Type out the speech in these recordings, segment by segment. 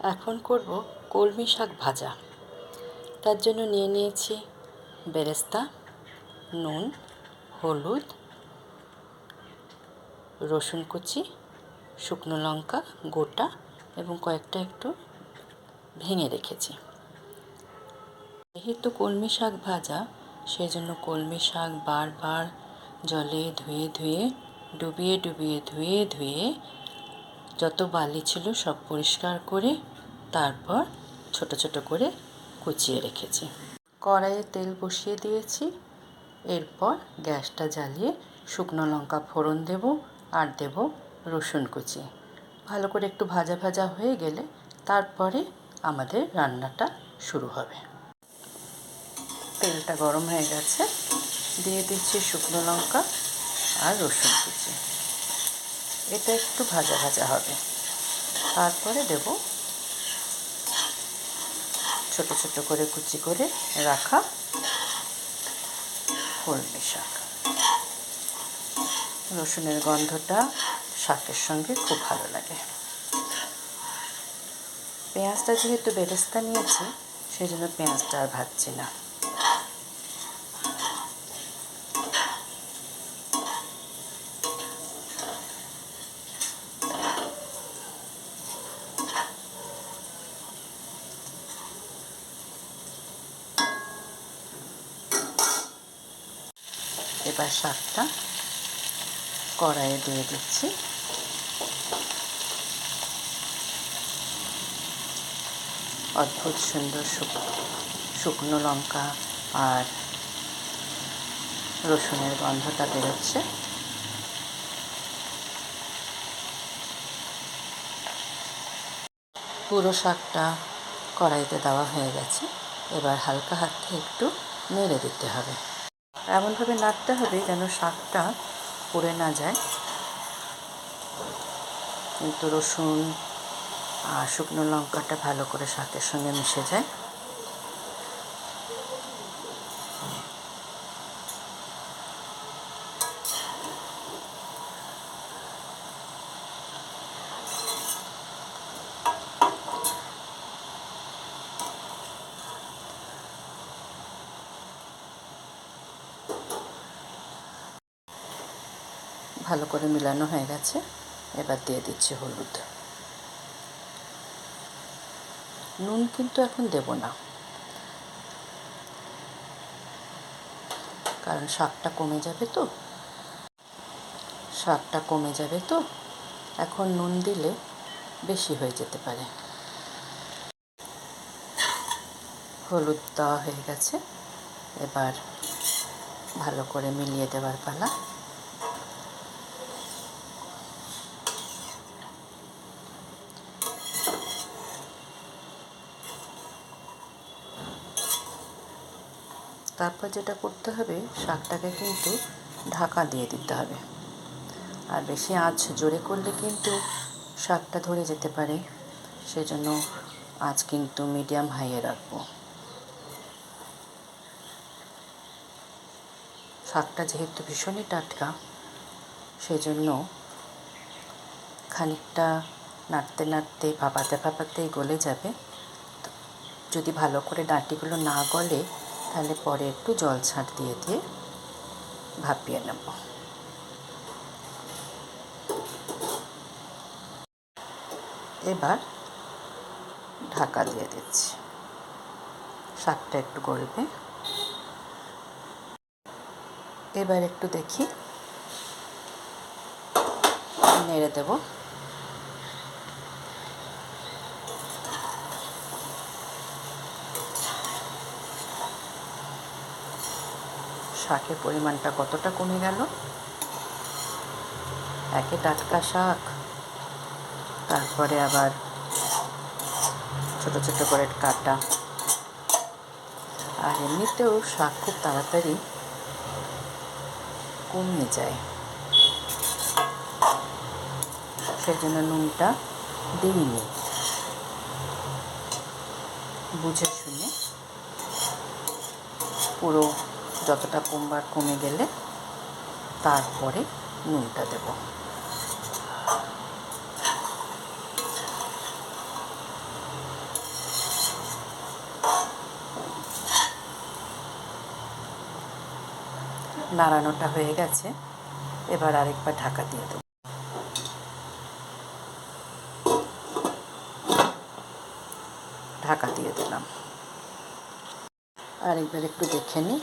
এখন করব কলমি শাক ভাজা। তার জন্য নিয়ে নিয়েছি বেরেস্তা, নুন, হলুদ, রসুন কুচি, শুকনো লঙ্কা, গোটা এবং কয়েকটা একটু ভেঙে রেখেছি। যেহেতু কলমি শাক ভাজা সেই জন্য কলমি শাক বারবার জলে ধুয়ে ধুয়ে, ডুবিয়ে ডুবিয়ে ধুয়ে ধুয়ে যত বালি ছিল সব পরিষ্কার করে তারপর ছোট ছোট করে কুচিয়ে রেখেছি। কড়াইয়ে তেল বসিয়ে দিয়েছি। এরপর গ্যাসটা জ্বালিয়ে শুকনো লঙ্কা ফোড়ন দেব আর দেব রসুন কুচি। ভালো করে একটু ভাজা ভাজা হয়ে গেলে তারপরে আমাদের রান্নাটা শুরু হবে। তেলটা গরম হয়ে গেছে। দিয়ে দিচ্ছি শুকনো লঙ্কা আর রসুন কুচি। এটা একটু ভাজা ভাজা হবে। তারপরে দেব ছোট ছোট করে কুচি করে রাখা কলমি শাক। রসুনের গন্ধটা শাকের সঙ্গে খুব ভালো লাগে। পেঁয়াজটা যেহেতু বেরেস্তা নিয়েছি সেই জন্য পেঁয়াজটা আর ভাজছি না। এবার শাকটা কড়াইয়ে দিয়ে দিচ্ছি। অদ্ভুত সুন্দর শুকনো লঙ্কা আর রসুনের গন্ধটা বেরোচ্ছে। পুরো শাকটা কড়াইতে দেওয়া হয়ে গেছে। এবার হালকা হাতে একটু নেড়ে দিতে হবে। এমনভাবে নাড়তে হবে যেন শাকটা পড়ে না যায়। কিন্তু রসুন আর শুকনো লঙ্কাটা ভালো করে শাকের সঙ্গে মিশে যায়। ভালো করে মিলানো হয়ে গেছে। এবার দিয়ে দিচ্ছি হলুদ। নুন কিন্তু এখন দেব না। কারণ শাকটা কমে যাবে তো। শাকটা কমে যাবে তো। এখন নুন দিলে বেশি হয়ে যেতে পারে। হলুদ দেওয়া হয়ে গেছে। এবার ভালো করে মিলিয়ে দেওয়ার পালা। তারপর যেটা করতে হবে, শাকটাকে কিন্তু ঢাকা দিয়ে দিতে হবে। আর বেশি আঁচ জোরে করলে কিন্তু শাকটা ধরে যেতে পারে। সেজন্য আঁচ কিন্তু মিডিয়াম হাইয়ে রাখব। শাকটা যেহেতু ভীষণই টাটকা, সেজন্য খানিকটা নাড়তে নাড়তে ভাপাতে ভাপাতেই গলে যাবে। যদি ভালো করে ডাঁটিগুলো না গলে তাহলে পরে একটু জল ছাঁট দিয়ে দিয়ে ভাপিয়ে নেব। এবার ঢাকা দিয়ে দিচ্ছি। শাকটা একটু গলবে। এবার একটু দেখি, নেড়ে দেবো। শাকের পরিমাণটা কতটা কমে গেল? একে টাটকা শাক, তারপরে আবার ছোট ছোট করে কাটা। আর এমনিতেও শাক খুব তাড়াতাড়ি কমে যায়। সেই জন্য নুনটা দিইনি বুঝে শুনে পুরো যতটা কমবার কমে গেলে তারপরে নুনটা দেব। নাড়ানোটা হয়ে গেছে, এবার আরেকবার ঢাকা দিয়ে দেব। ঢাকা দিয়ে দিলাম। আরেকবার একটু দেখে নিই।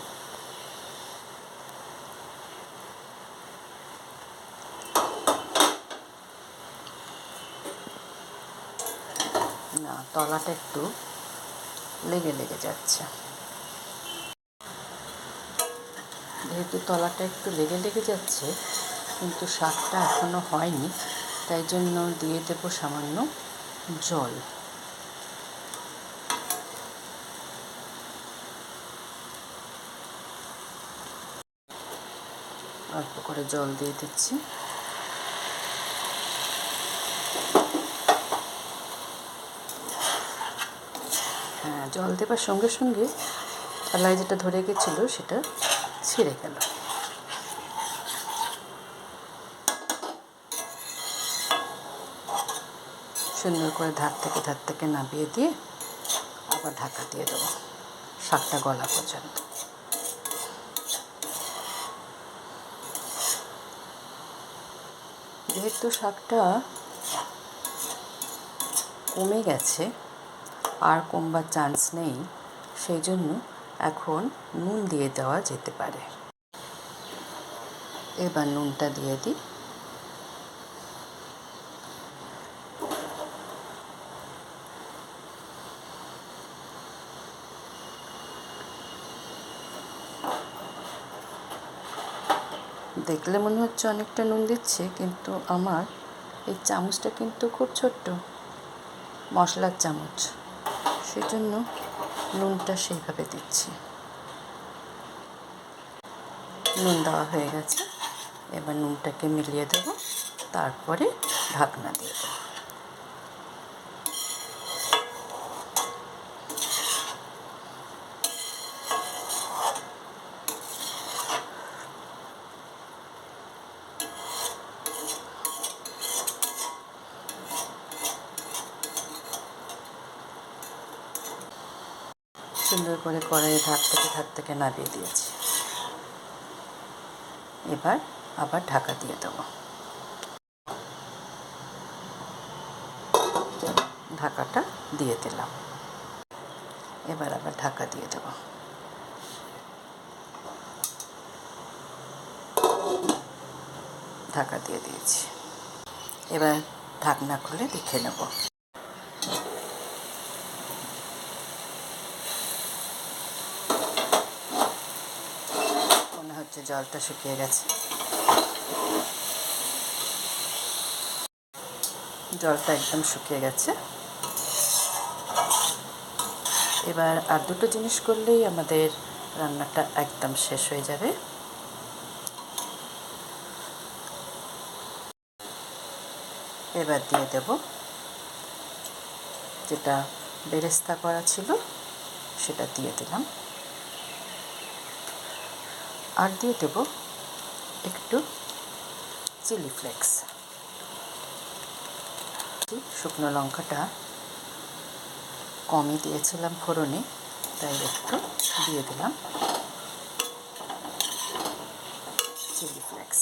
না, তলাটা একটু লেগে লেগে যাচ্ছে। যেহেতু তলাটা একটু লেগে লেগে যাচ্ছে, কিন্তু শাকটা এখনও হয়নি, তাই জন্য দিয়ে দেবো সামান্য জল। অল্প করে জল দিয়ে দিচ্ছি হ্যাঁ জল দেবার সঙ্গে সঙ্গে তলায় যেটা ধরে গেছিল সেটা ছিঁড়ে গেল। সুন্দর করে ধার থেকে ধার থেকে নামিয়ে দিয়ে আবার ঢাকা দিয়ে দেবো শাকটা গলা পর্যন্ত। যেহেতু শাকটা কমে গেছে আর কমবার চান্স নেই সেই জন্য এখন নুন দিয়ে দেওয়া যেতে পারে। এবার নুনটা দিয়ে দিই। দেখলে মনে হচ্ছে অনেকটা নুন দিচ্ছে, কিন্তু আমার এই চামচটা কিন্তু খুব ছোট্ট, মশলার চামচ। সেই জন্য নুনটা সেইভাবে দিচ্ছি। নুন দেওয়া হয়ে গেছে। এবার নুনটাকে মিলিয়ে দেবো। তারপরে ঢাকনা দিয়ে দেবো। সুন্দর করে কড়াইয়ে ধার থেকে ধার থেকে নাড়িয়ে দিয়েছি। এবার আবার ঢাকা দিয়ে দেবো। ঢাকাটা দিয়ে দিলাম। এবার আবার ঢাকা দিয়ে দেবো। ঢাকা দিয়ে দিয়েছি। এবার ঢাকনা খুলে দেখে নেব মনে হচ্ছে জলটা শুকিয়ে গেছে। জলটা একদম শুকিয়ে গেছে। এবার আর দুটো জিনিস করলেই আমাদের রান্নাটা একদম শেষ হয়ে যাবে। এবার দিয়ে দেব যেটা বেরেস্তা করা ছিল, সেটা দিয়ে দিলাম। আর দিয়ে দেবো একটু চিলি ফ্লেক্স। শুকনো লঙ্কাটা কমই দিয়েছিলাম ফোড়নে, তাই একটু দিয়ে দিলাম চিলি ফ্লেক্স।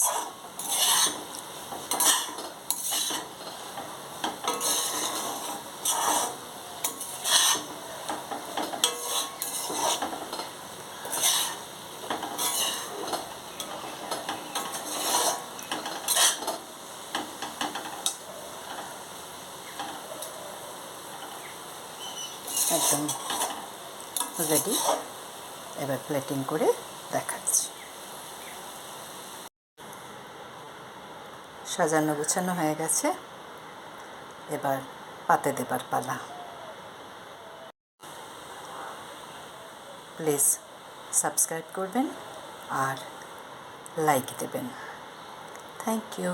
একদম রেডি এবার প্লেটিং করে দেখাচ্ছি। সাজানো গোছানো হয়ে গেছে। এবার পাতে দেবার পালা। প্লিজ সাবস্ক্রাইব করবেন আর লাইক দেবেন। Thank you